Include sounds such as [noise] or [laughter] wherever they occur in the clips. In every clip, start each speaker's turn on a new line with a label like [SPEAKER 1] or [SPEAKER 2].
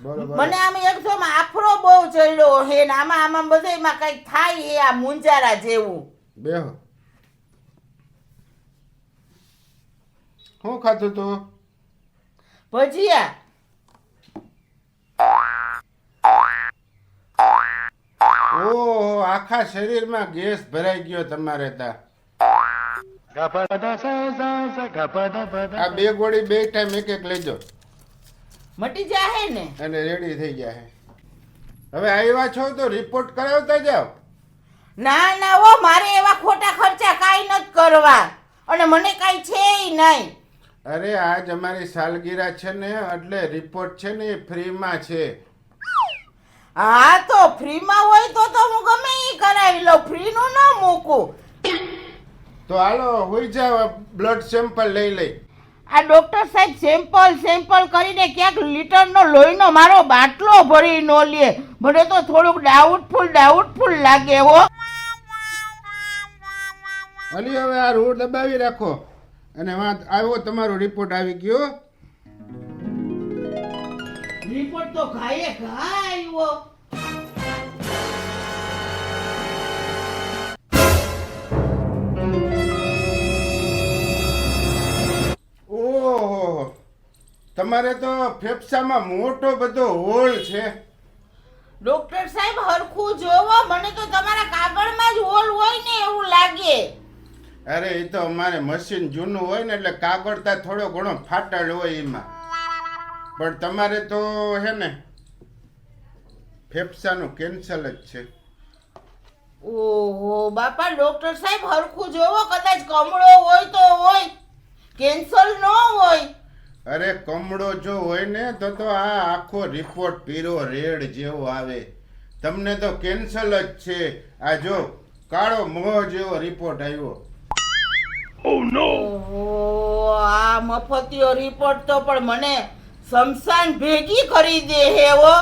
[SPEAKER 1] મને આમ એકદમ આફરો બહુ ચડ્યો હે ને? આમાં આમાં બધાયમાં કઈ થાય હે આ મુંજારા જેવું.
[SPEAKER 2] બે શું ખાતો તો?
[SPEAKER 1] ભજીયા.
[SPEAKER 2] ઓહો આખા શરીરમાં ગેસ ભરાઈ ગયો તમારે તા આ બે ગોળી બે ટાઈમ એક એક લેજો.
[SPEAKER 1] મટી જાહે ને?
[SPEAKER 2] અને રેડી થઈ જાય છે હવે આવ્યા છો તો રિપોર્ટ કરાવતા જાવ
[SPEAKER 1] ના ના ઓ મારે એવા ખોટા ખર્ચા કાંઈ નથી કરવા. અને મને કાંઈ છે નહીં.
[SPEAKER 2] અરે આજ અમારી સાલગીરા છે ને એટલે રિપોર્ટ છે ને એ ફ્રીમાં છે.
[SPEAKER 1] હા તો ફ્રીમાં હોય તો તો હું ગમે એ કરાવી લઉં. ફ્રીનું ન મૂકું.
[SPEAKER 2] તો હાલો હોઈ જાવ બ્લડ સેમ્પલ લઈ લઈ.
[SPEAKER 1] આ ડોક્ટર સાહેબ સેમ્પલ સેમ્પલ કરીને ક્યાંક લીટરનો લોહીનો મારો બાટલો ભરી ન લે. મને તો થોડુંક ડાઉટફુલ ડાઉટફુલ લાગે હો.
[SPEAKER 2] અલી હવે આ રોડ દબાવી રાખો. અને વાત આવ્યો તમારો રિપોર્ટ આવી ગયો.
[SPEAKER 1] રિપોર્ટ તો ઘાયે ઘા આવ્યો
[SPEAKER 2] તમારે તો ફેફસામાં મોટો બધો હોલ છે.
[SPEAKER 1] ડોક્ટર સાહેબ હરખું જોવો. મને તો તમારા કાગળમાં જ હોલ હોય ને એવું લાગે.
[SPEAKER 2] અરે એ તો અમારે મશીન જૂનું હોય ને એટલે કાગળતા થોડો ઘણો ફાટલ હોય એમાં. પણ તમારે તો હે ને ફેફસાનું કેન્સલ જ છે.
[SPEAKER 1] ઓહો બાપા ડોક્ટર સાહેબ હરખું જોવો. કદાચ કમળો હોય તો હોય. કેન્સલ ન હોય.
[SPEAKER 2] અરે કમળો જો હોય ને તો તો આ આખો રિપોર્ટ પીરો રેડ જેવો આવે. તમને તો કેન્સલ જ છે. આ જો કાળો મોહ જેવો રિપોર્ટ આવ્યો.
[SPEAKER 1] ઓહો આ મફતિયો રિપોર્ટ તો પણ મને સમસાન ભેગી કરી દે હેવો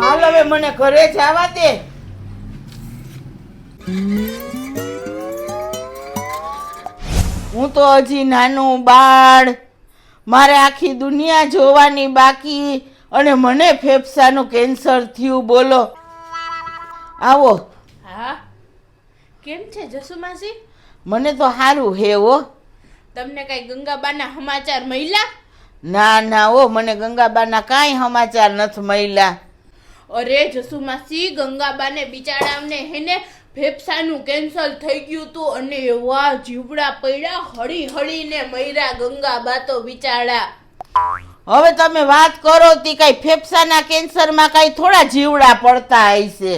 [SPEAKER 1] હાલ હવે મને ઘરે જવા દે. હું તો હજી નાનું બાળ મારે આખી દુનિયા જોવાની બાકી અને મને ફેફસાનું કેન્સર થયું બોલો. આવો.
[SPEAKER 3] હા? કેમ છે જસુમાસી?
[SPEAKER 1] મને તો સારું હે હો.
[SPEAKER 3] તમને કઈ ગંગાબાના સમાચાર મળ્યા?
[SPEAKER 1] ના ના ઓ મને ગંગાબાના કાંઈ સમાચાર નથી મળ્યા.
[SPEAKER 3] અરે જસુમાસી ગંગાબાને બિચારાને હેને ફેફસાનું કેન્સર થઈ ગયું હતું અને એવા જીવડા પડ્યા હળી હળીને મૈરા ગંગા બાતો બિચારા.
[SPEAKER 1] હવે તમે વાત કરો તી કઈ ફેફસાના કેન્સરમાં કઈ થોડા જીવડા પડતા હશે.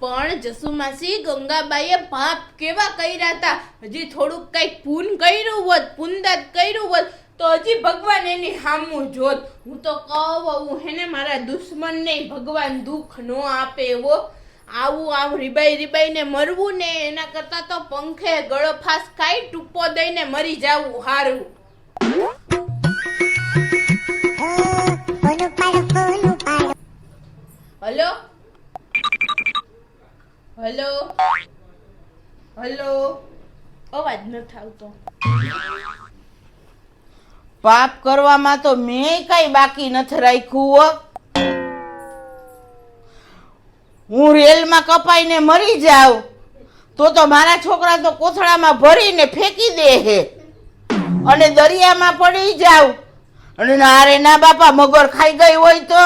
[SPEAKER 3] પણ જસુમાસી ગંગાબાઈએ પાપ કેવા કર્યા હતા હજી થોડુંક કંઈક પૂન કર્યું હોત પુનદાત કર્યું હોત તો હજી ભગવાન એની હામું જોત. હું તો કહું હું હેને મારા દુશ્મનને ભગવાન દુઃખ ન આપે એવો આવું આમ રીબાઈ રીબાઈને મરવું ને એના કરતા તો પંખે ગળો ફાસ ખાઈ ટૂંપો દઈને મરી જાવું, હારું. હલો? હલો? હલો? અવાજ નથી આવતો
[SPEAKER 1] પાપ કરવામાં તો મેં કઈ બાકી નથી રાખ્યું હો રેલમાં કપાઈને મરી જાઉં, તો તો મારા છોકરા તો કોથળામાં ભરીને ફેંકી દે હે. અને દરિયામાં પડી જાવ અને નારે ના બાપા મગર ખાઈ ગઈ હોય તો?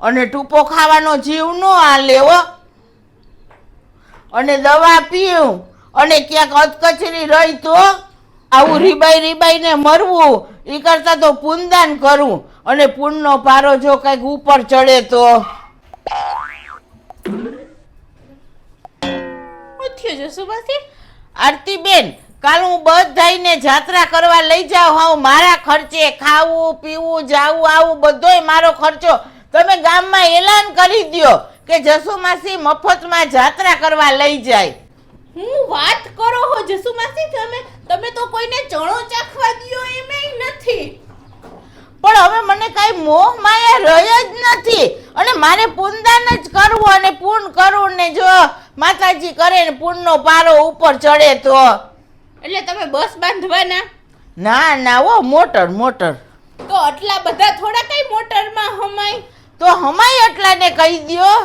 [SPEAKER 1] અને ટૂપો ખાવાનો જીવ નો આ લેવો અને દવા પીવું અને ક્યાંક અધકચરી રહી તો? આવું રીબાઈ રીબાઈને મરવું એ કરતા તો પૂનદાન કરવું અને પૂનનો પારો જો કંઈક ઉપર ચડે તો?
[SPEAKER 3] થયું જસુમાસી
[SPEAKER 1] આરતીબેન કાલ હું બધાને જાત્રા કરવા લઈ જાઉં હું મારા ખર્ચે ખાવું પીવું જાવું આવું બધોય મારો ખર્ચો. તમે ગામમાં એલાન કરી દો કે જસુમાસી મફતમાં જાત્રા કરવા લઈ જાય.
[SPEAKER 3] હું વાત કરો હો જસુમાસી તમે તમે તો કોઈને ચણો ચાખવા દ્યો એમ નથી.
[SPEAKER 1] પણ હવે મને કાંઈ મોહ માયા રહ્યો જ નથી. અને મારે પૂનદાન જ કરવું અને પૂન કરવું ને જો માતાજી કરે ને પૂનનો પારો ઉપર ચડે તો.
[SPEAKER 3] એટલે તમે બસ બાંધવાના?
[SPEAKER 1] ના ના ઓ મોટર મોટર.
[SPEAKER 4] તો આટલા બધા થોડા કઈ મોટરમાં હમાય?
[SPEAKER 1] તો હમાય એટલાને કહી દ્યો.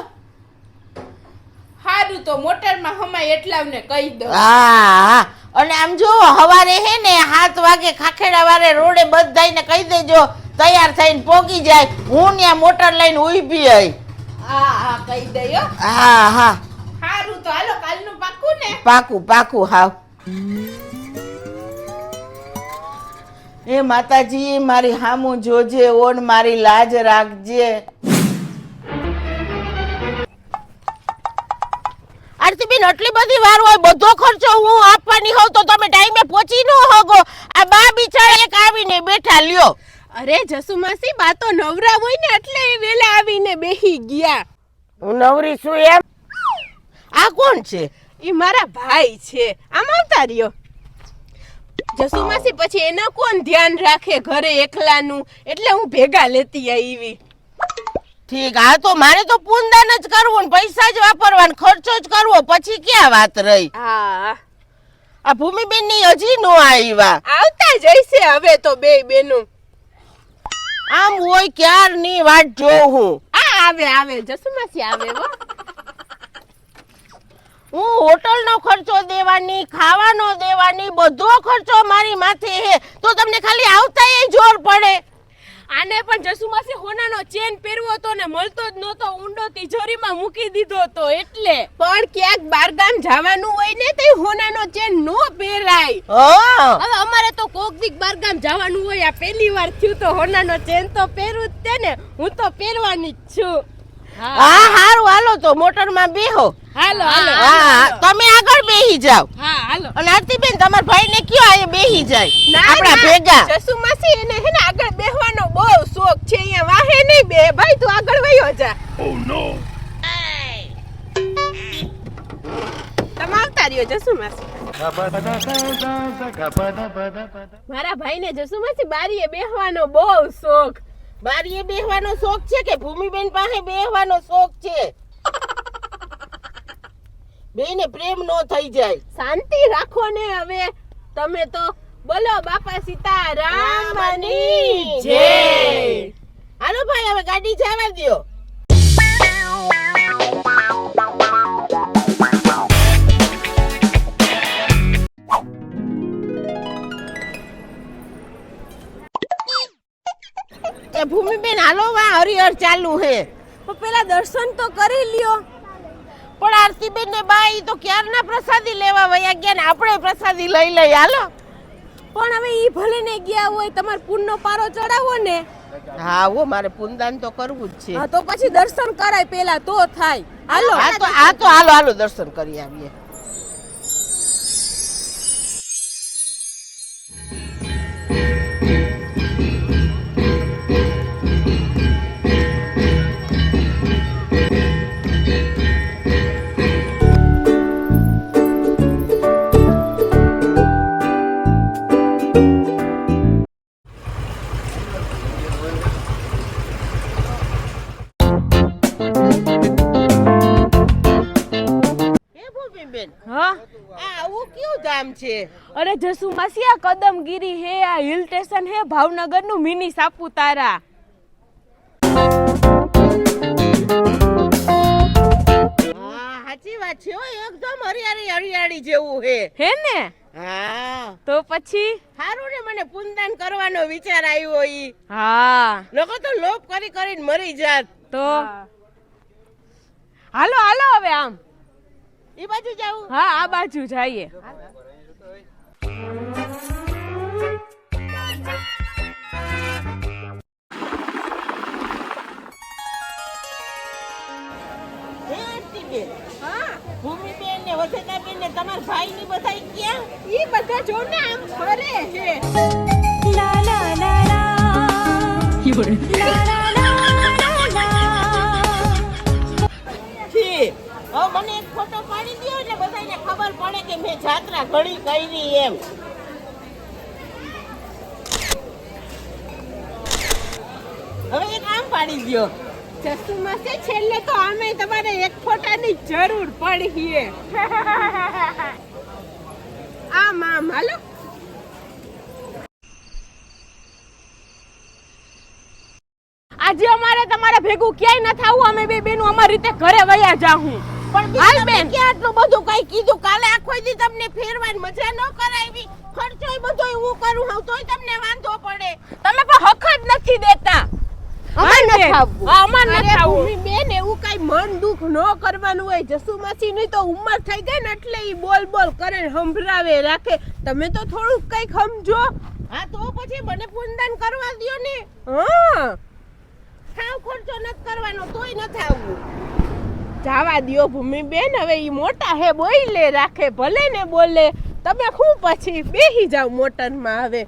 [SPEAKER 4] હારું તો મોટરમાં હમાય એટલાને કહી દો.
[SPEAKER 1] હા અને આમ જો હવારે હે ને સાત વાગે ખાખેડા વારે રોડે બધાને કહી દેજો તૈયાર થઈને પોગી જાય. હું ત્યાં મોટર લઈને ઊભી આઈ.
[SPEAKER 4] હા હા કહી દયો
[SPEAKER 1] હા હા.
[SPEAKER 4] તો હાલો કાલનું પાકું ને?
[SPEAKER 1] પાકું પાકું હાવ. એ માતાજી મારી હામું જોજે ઓન મારી લાજ રાખજે. આરતીબેન આટલી બધી વાર હોય બધો ખર્ચો હું આપવાની હોઉં તો તમે ટાઈમે પહોંચી ન હોગો. આ બા બિચારા એક આવીને બેઠા લ્યો.
[SPEAKER 4] અરે જસુમાસી બા તો નવરા હોય ને એટલે એ વેલા આવીને બેહી ગયા.
[SPEAKER 1] હું નવરી છું એમ. આ કોણ છે?
[SPEAKER 4] એ મારા ભાઈ છે. આમ આવતા રહ્યો. જસુમાસી પછી એના કોણ ધ્યાન રાખે ઘરે એકલાનું? એટલે હું ભેગા લેતી આવી.
[SPEAKER 1] ઠીક હા તો મારે તો પૂનદાન જ કરવું ને પૈસા જ વાપરવા ને ખર્ચો જ કરવો. પછી ક્યાં વાત રહી?
[SPEAKER 4] હા.
[SPEAKER 1] આ ભૂમિબેનની હજી નો આવ્યા
[SPEAKER 4] આવતા જઈશે હવે તો બે બેનું.
[SPEAKER 1] આમ હોય ક્યારની વાટ જોઉં હું?
[SPEAKER 4] આ આવે આવે. જસુમાસી આવે હો.
[SPEAKER 1] હું હોટલ નો ખર્ચો દેવાની ખાવાનો દેવાની બધો ખર્ચો મારી માથે હે. તો તમને ખાલી આવતા એ જોર પડે.
[SPEAKER 4] આને પણ જસુમાસી હોનાનો ચેન પહેરવો હતો ને મળતો જ નહોતો ઊંડો તિજોરીમાં મૂકી દીધો હતો એટલે. પણ ક્યાંક બારગામ જવાનું હોય ને તે હોનાનો ચેન નો પહેરાય. હવે અમારે તો કોક દીક બારગામ જવાનું હોય આ પહેલી વાર થયું તો હોનાનો ચેન તો પહેરું જ છે ને હું તો પહેરવાની જ છું.
[SPEAKER 1] હા. હારું હાલો તો મોટરમાં બેહો.
[SPEAKER 4] હાલો
[SPEAKER 1] હા તમે આગળ બેહી
[SPEAKER 4] હા હાલો.
[SPEAKER 1] અને આરતીબેન તમારા ભાઈ ને કયો આ બેહી જાય? આપણા ભેગા.
[SPEAKER 4] સસુ માસી એને હે ને આગળ બેહવાનો બહુ શોખ છે અહીંયા વાહે નહીં બે. ભાઈ તું આગળ વયો જા. તમે આવતા રહ્યો જસુમાસી. મારા ભાઈને જસુમાસી બારીએ બેહવાનો બહુ શોખ.
[SPEAKER 1] બારીએ બેહવાનો શોખ છે કે ભૂમિબેન પાસે બેહવાનો શોખ છે? બેને પ્રેમ નો થઈ જાય.
[SPEAKER 4] શાંતિ રાખો ને હવે. તમે તો બોલો બાપા સીતારામની જય.
[SPEAKER 1] હાલો ભાઈ હવે ગાડી જવા દ્યો. એ ભૂમિબેન હાલો વા હરિહર ચાલુ હે.
[SPEAKER 4] તો પેલા દર્શન તો કરી લ્યો.
[SPEAKER 1] પણ આરતીબેન ને બાઈ તો ક્યારના પ્રસાદી લેવા વયા ગયા ને આપણે પ્રસાદી લઈ લઈ હાલો.
[SPEAKER 4] પણ હવે ઈ ભલે ને ગયા હોય તમાર પૂનનો પારો ચડાવો ને.
[SPEAKER 1] હા હો મારે પૂનદાન તો કરવું જ છે.
[SPEAKER 4] હા તો પછી દર્શન કરાય પેલા તો થાય. હાલો.
[SPEAKER 1] આ તો આ તો હાલો હાલો દર્શન કરી આવીએ.
[SPEAKER 4] અરે જસુ માસી આ કદમગીરી હે આ હિલ સ્ટેશન હે ભાવનગરનું મિની સાપુતારા
[SPEAKER 1] સાચી વાત છે હો એકદમ હરિયાળી હરિયાળી જેવું હે.
[SPEAKER 4] હે ને?
[SPEAKER 1] હા.
[SPEAKER 4] તો પછી?
[SPEAKER 1] સારું ને મને પુનદાન કરવાનો વિચાર આવ્યો ઈ.
[SPEAKER 4] હા.
[SPEAKER 1] લોકો તો લોપ કરી કરીને મરી જાત.
[SPEAKER 4] તો? હાલો હાલો હવે આમ.
[SPEAKER 1] ઈ બાજુ જાવ
[SPEAKER 4] હા આ બાજુ જઈએ
[SPEAKER 1] ને તમારા ભાઈ ની બધા ક્યાં?
[SPEAKER 4] ઈ બધા જો ને આમ ફરે છે.
[SPEAKER 1] હવે મને એક ફોટો પાડી દ્યો એટલે બધાને ખબર પડે કે મેં જાત્રા ઘણી કરી એમ. હવે એક આમ પાડી દ્યો.
[SPEAKER 4] જસુમાં છે. છેલ્લે તો અમે તમારે એક ફોટાની જરૂર પડી [laughs] આ આમ હાલો. આજે અમારે તમારે ભેગું ક્યાંય ન થાવું. અમે બે બેનું અમારી રીતે ઘરે વયા જાહું.
[SPEAKER 1] પણ
[SPEAKER 4] હાલ
[SPEAKER 1] બેન. કે ક્યાં આટલું બધું કઈ કીધું? કાલે આખો દી તમને ફેરવાની મજા ન કરાવી ખર્ચોય બધો હું કરું હું તોય તમને વાંધો પડે.
[SPEAKER 4] તમે પણ હક જ નથી દેતા.
[SPEAKER 1] અમાર
[SPEAKER 4] બેન. અમાર
[SPEAKER 1] એવું કઈ મન દુઃખ ન કરવાનું હોય. જસુ માસીની તો ઉંમર થઈ ગઈ ને એટલે ઈ બોલ બોલ કરે ને સંભળાવે રાખે. તમે તો થોડુંક કંઈક સમજો. હા તો પછી મને પૂનદાન કરવા દ્યો ને. હા. સાવ ખર્ચો નથી કરવાનો તોય નથી આવવું. જાવા દ્યો ભૂમિબેન હવે ઈ મોટા હે બોલે રાખે ભલે ને બોલે. તમે હું પછી બેહી જાવ મોટરમાં હવે?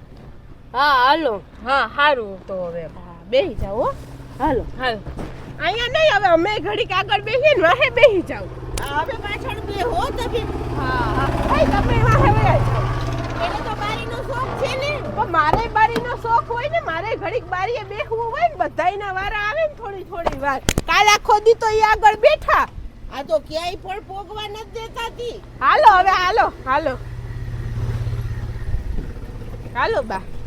[SPEAKER 4] હા હાલો.
[SPEAKER 1] હા સારું તો હવે. હા, બેહી જાવ હો. હાલો.
[SPEAKER 4] હાલ.
[SPEAKER 1] અહીંયા નહીં હવે અમે ઘડીક આગળ બેસીએ ને વાહે બેસી જાવ હવે પાછળ બે હો તમે. હા હા. તમે વાહે વયા એને તો બારીનો શોખ છે ને. પણ મારે બારીનો શોખ હોય ને મારે ઘડીક બારીએ બેહવું હોય ને બધાયના વારા આવે ને થોડી થોડી વાર. કાલ આખો દી તો એ આગળ બેઠા. આ તો ક્યાંય પણ પોગવા નથી દેતા તી હાલો હવે હાલો હાલો. હાલો બા.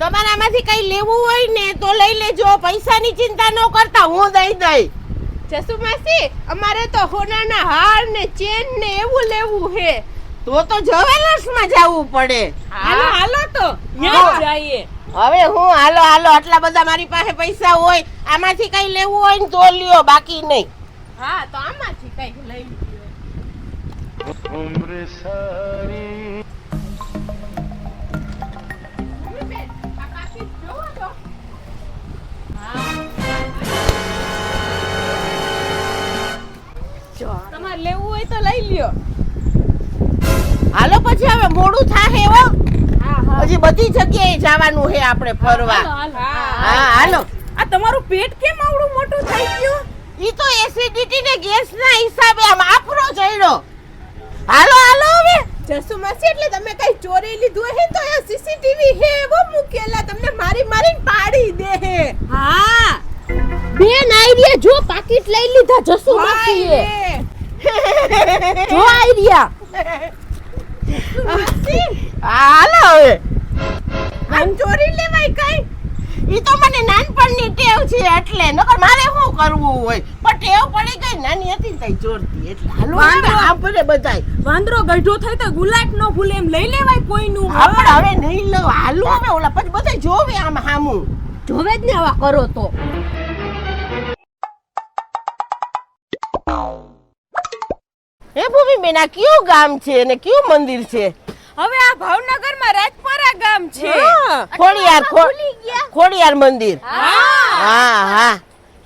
[SPEAKER 1] ભૂમિબેન તમારામાંથી કઈ લેવું હોય ને તો લઈ લેજો. પૈસાની ચિંતા ન કરતા હું દઈ દઈ. જસુ માસી અમારે તો હોનાના હાર ને ચેન ને એવું લેવું હે. તો તો જવેલર્સમાં જવું પડે. હાલો હાલો તો
[SPEAKER 4] જઈએ?
[SPEAKER 1] હવે હું હાલો હાલો આટલા બધા મારી પાસે પૈસા હોય આમાંથી કઈ લેવું હોય ને તો લ્યો બાકી નહીં.
[SPEAKER 4] હા તો આમાંથી કઈ લઈ લ્યો. મમ્મીબેન, હોય તો લઈ લ્યો.
[SPEAKER 1] હાલો પછી હવે મોડું થાહે હો.
[SPEAKER 4] હા હા
[SPEAKER 1] હજી બધી જગ્યાએ જવાનું હે આપણે ફરવા. હા હાલો.
[SPEAKER 4] આ તમારું પેટ કેમ આવડું મોટું થઈ ગયું?
[SPEAKER 1] ઈ તો એસિડિટી ને ગેસ ના હિસાબે આમ આફરો ચડ્યો. હાલો હાલો હવે. જસુ માસી એટલે તમે કઈ ચોરી લીધું હે? તો એ સીસીટીવી હે એવો મૂકેલા. તમને મારી મારીને પાડી દે હે.
[SPEAKER 4] હા. બેન આઈડિયા જો પાકીટ લઈ લીધા જસુ માસીએ. [laughs] જો આઈડિયા
[SPEAKER 1] હાલો હવે. આમ ચોરી લેવાય કઈ? એ તો મને નાનપણની ટેવ છે એટલે. નકર મારે શું કરવું હોય? પણ ટેવ પડી ગઈ નાની હતી તઈ ચોરતી. એટલે હાલો. આપણે બધાય.
[SPEAKER 4] વાંદરો ગઢો થઈ તો ગુલાટ નો ભૂલે એમ લઈ લેવાય કોઈનું
[SPEAKER 1] આપણે હવે નહીં લઉં. હાલો હવે ઓલા પછી બધા જોવે આમ હામું.
[SPEAKER 4] જોવે જ ને આવા કરો તો.
[SPEAKER 1] હે ભૂમિબેન આ કયું ગામ છે અને કયું મંદિર છે?
[SPEAKER 4] હવે આ ભાવનગરમાં રાજપરા ગામ છે.
[SPEAKER 1] ખોડિયાર ખોડિયાર મંદિર.
[SPEAKER 4] હા.
[SPEAKER 1] હા હા.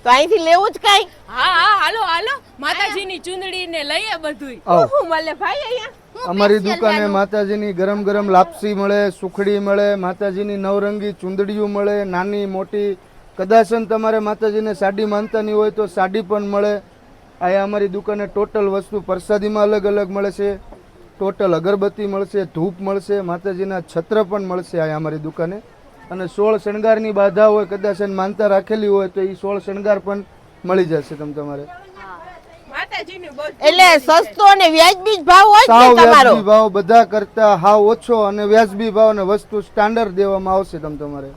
[SPEAKER 1] તો અહીંથી લેવું જ કઈ?
[SPEAKER 4] હા હા હાલો હાલો. માતાજીની ચુંદડી ને લઈએ બધું
[SPEAKER 1] ઓહો મળે ભાઈ અહીંયા.
[SPEAKER 5] અમારી દુકાને માતાજીની ગરમ ગરમ લાપસી મળે સુખડી મળે માતાજીની નવરંગી ચુંદડીઓ મળે નાની મોટી. કદાચન તમારે માતાજીને સાડી માનતાની હોય તો સાડી પણ મળે. અહીંયા અમારી દુકાને ટોટલ વસ્તુ પ્રસાદીમાં અલગ અલગ મળે છે. ટોટલ અગરબત્તી મળશે ધૂપ મળશે માતાજીના છત્ર પણ મળશે અહીંયા અમારી દુકાને. અને સોળ શણગારની બાધા હોય કદાચ એને માનતા રાખેલી હોય તો એ સોળ શણગાર પણ મળી જશે તમ તમારે.
[SPEAKER 1] એટલે સસ્તો અને વ્યાજબી ભાવ હોય
[SPEAKER 5] સાવ વ્યાજબી ભાવ બધા કરતા હાવ ઓછો અને વ્યાજબી ભાવ અને વસ્તુ સ્ટાન્ડર્ડ દેવામાં આવશે તમ તમારે.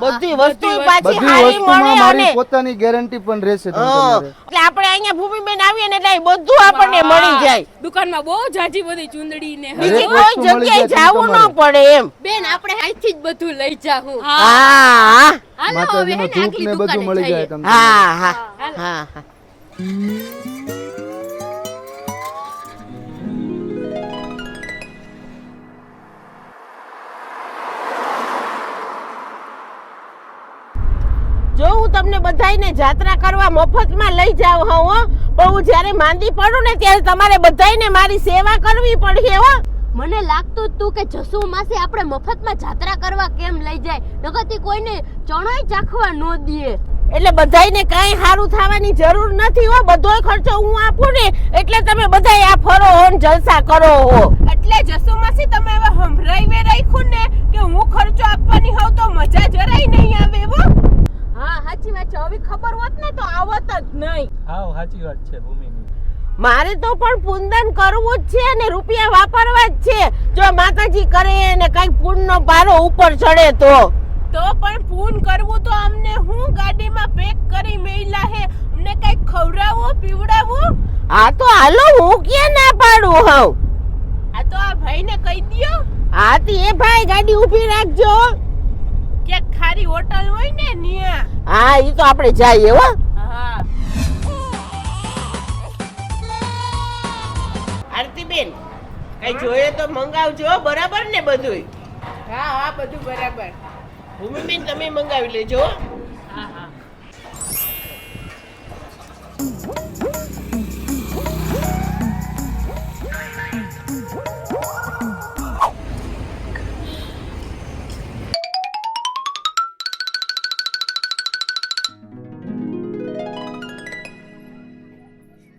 [SPEAKER 1] બધી વસ્તુ. પાછી
[SPEAKER 5] બધી
[SPEAKER 1] સારી
[SPEAKER 5] વસ્તુમાં
[SPEAKER 1] મળે
[SPEAKER 5] મારી
[SPEAKER 1] અને
[SPEAKER 5] પોતાની ગેરંટી પણ રહેશે તમ
[SPEAKER 1] હા.
[SPEAKER 5] તમારે.
[SPEAKER 1] એટલે આપણે અહીંયા ભૂમિબેન આવીએ ને એટલે બધું આપણને મળી જાય.
[SPEAKER 4] દુકાનમાં બહુ જાજી બધી ચુંદડી ને
[SPEAKER 1] બીજી કોઈ
[SPEAKER 5] વસ્તુ મળી
[SPEAKER 1] જગ્યાએ
[SPEAKER 5] જાય
[SPEAKER 1] જવું ન પડે એમ.
[SPEAKER 4] બેન આપણે અહીંથી જ બધું લઈ જાહું.
[SPEAKER 1] હા.
[SPEAKER 5] માતાજીનો ધૂપ ને બધું મળી જાય તમને
[SPEAKER 1] હા હા હા હા. જો હું તમને બધાયને જાત્રા કરવા મફતમાં લઈ જાઉં હા હો. પણ હું જ્યારે માંદી પડું ને ત્યારે તમારે બધાયને મારી સેવા કરવી પડશે હો.
[SPEAKER 6] મને લાગતું જ તું કે જસુ માસી આપણે મફતમાં જાત્રા કરવા કેમ લઈ જાય? નકરથી કોઈને ચણોય ચાખવા ન દે.
[SPEAKER 1] એટલે બધાયને કાંઈ સારું થવાની જરૂર નથી હો. બધોય ખર્ચો હું આપું ને એટલે તમે બધાય આ ફરો હો ને જલસા કરો હો.
[SPEAKER 4] એટલે જસુમાસી તમે હવે હંભરાઈ રાખ્યું ને કે હું ખર્ચો આપવાની હોઉં તો મજા જરાય નહીં આવે હો.
[SPEAKER 1] હા સાચી વાત છે. હવે ખબર હોત ને તો આવત જ નહીં.
[SPEAKER 7] હા સાચી વાત છે ભૂમિની.
[SPEAKER 1] મારે તો પણ પૂંદન કરવું જ છે અને રૂપિયા વાપરવા જ છે. જો માતાજી કરે ને કઈ પૂનનો પારો ઉપર ચડે તો?
[SPEAKER 4] તો પણ ફોન કરવું તો અમને હું ગાડીમાં પેક કરી મેલા હે? અમને કઈ ખવડાવો પીવડાવો?
[SPEAKER 1] હા તો હાલો હું કે ના પાડું હવ?
[SPEAKER 4] આ તો આ ભાઈને કહી દ્યો.
[SPEAKER 1] હા તે એ ભાઈ ગાડી ઊભી રાખજો.
[SPEAKER 4] કે ખારી હોટલ હોય ને ન્યા.
[SPEAKER 1] હા એ તો આપણે જઈએ હો.
[SPEAKER 4] હા.
[SPEAKER 1] આરતીબેન કઈ જોઈએ તો મંગાવજો બરાબર ને બધું
[SPEAKER 4] હા હા બધું બરાબર.
[SPEAKER 1] ભૂમિબેન તમે મંગાવી લેજો હા
[SPEAKER 4] હા.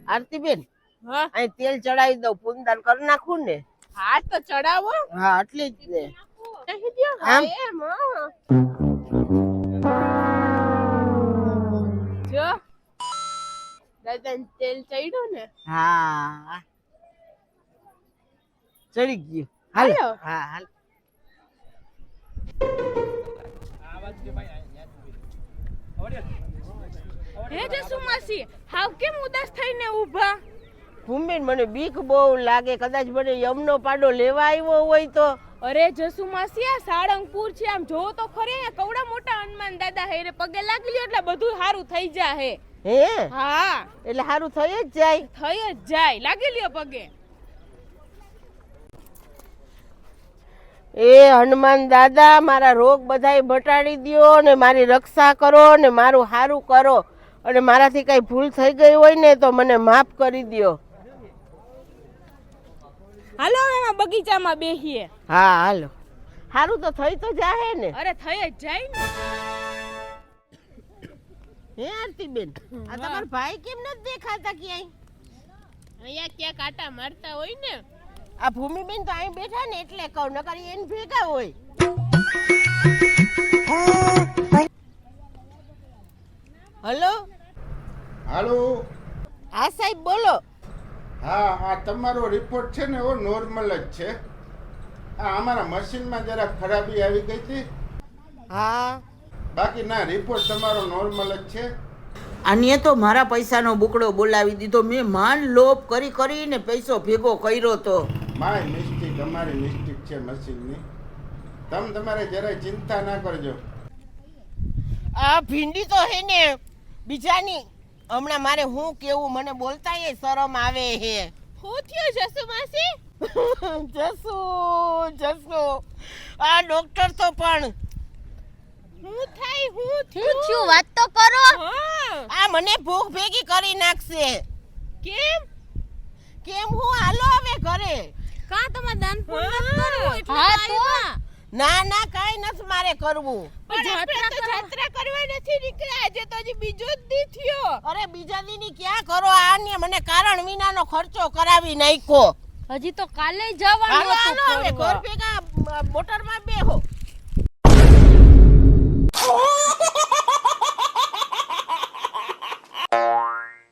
[SPEAKER 1] આરતીબેન
[SPEAKER 4] હા?
[SPEAKER 1] અહીં તેલ ચડાવી દઉં પૂનદાન કરી નાખું ને?
[SPEAKER 4] હા તો ચડાવો.
[SPEAKER 1] હા આટલી જ ને
[SPEAKER 4] જો. દાદાને તેલ ચડ્યું ને?
[SPEAKER 1] હા. ચડી ગયું. હાલ.
[SPEAKER 4] હાલો.
[SPEAKER 1] હા હાલ.
[SPEAKER 4] હે જસુમાસી હાવ કેમ ઉદાસ થઈને ઊભા?
[SPEAKER 1] ભૂમિન મને બીક બહુ લાગે. કદાચ મને યમનો પાડો લેવા આવ્યો હોય તો.
[SPEAKER 4] અરે જસુમાસી આ સાળંગપુર છે. આમ જોવો તો ખરે કવડા મોટા હનુમાન દાદા હે. પગે લાગી લ્યો એટલે બધું સારું થઈ જા
[SPEAKER 1] હે.
[SPEAKER 4] હે? હા.
[SPEAKER 1] એટલે સારું થઈ જ જાય.
[SPEAKER 4] થઈ જ જાય. લાગી લ્યો પગે.
[SPEAKER 1] એ હનુમાન દાદા મારા રોગ બધાય મટાડી દ્યો ને મારી રક્ષા કરો ને મારું સારું કરો. અને મારાથી કઈ ભૂલ થઈ ગઈ હોય ને તો મને માફ કરી દ્યો.
[SPEAKER 4] હાલો એમાં બગીચામાં બેહીએ.
[SPEAKER 1] હા હાલો. સારું તો થઈ તો જાહે ને.
[SPEAKER 4] અરે થઈ જ જાય ને.
[SPEAKER 1] હે આરતીબેન આ તમાર ભાઈ કેમ નથી દેખાતા ક્યાંય?
[SPEAKER 4] અહીંયા ક્યાં કાંટા મારતા હોય ને.
[SPEAKER 1] આ ભૂમિબેન તો અહીં બેઠા ને એટલે કહું નકર એને ભેગા હોય. હલો?
[SPEAKER 2] હાલો?
[SPEAKER 1] હા સાહેબ બોલો.
[SPEAKER 2] હા આ તમારો રિપોર્ટ છે ને એવો નોર્મલ જ છે. આ અમારા મશીનમાં જરા ખરાબી આવી ગઈ હતી.
[SPEAKER 1] હા.
[SPEAKER 2] બાકી ના રિપોર્ટ તમારો નોર્મલ જ છે.
[SPEAKER 8] આને તો મારા પૈસાનો બુકડો બોલાવી દીધો. મેં માન લોપ કરી કરીને પૈસો ભેગો કર્યો તો.
[SPEAKER 2] માય મિસ્ટેક અમારી મિસ્ટેક છે મશીનની તમે તમારે જરાય ચિંતા ના કરજો.
[SPEAKER 1] આ ભીંડી તો હે ને બીજાની હમણાં મારે હું કેવું મને બોલતા એ શરમ આવે હે.
[SPEAKER 4] શું થયું જસુમાસી [laughs]
[SPEAKER 1] જસુ જસુ. આ ડોક્ટર તો પણ.
[SPEAKER 4] હું થાય હું
[SPEAKER 6] હું
[SPEAKER 4] થયું
[SPEAKER 6] થયું વાત તો કરો.
[SPEAKER 4] હા.
[SPEAKER 1] આ મને ભૂખ ભેગી કરી નાખશે.
[SPEAKER 4] કેમ?
[SPEAKER 1] કેમ હું હાલો હવે ઘરે.
[SPEAKER 4] કા તમારે દાન પૂર્ણ કરવું એટલે
[SPEAKER 6] હા,
[SPEAKER 4] તો.
[SPEAKER 1] ના ના કઈ નથી મારે કરવું.
[SPEAKER 4] જાત્રા કરવા નથી નીકળ્યા. આજે તો હજી બીજો જ દી થયો.
[SPEAKER 1] અરે બીજા દીની ક્યાં કરો? આ આને મને કારણ વિનાનો ખર્ચો કરાવી નાખ્યો.
[SPEAKER 6] હજી તો કાલે જવાનું હતું
[SPEAKER 1] હવે ઘર ભેગા મોટરમાં બેહો.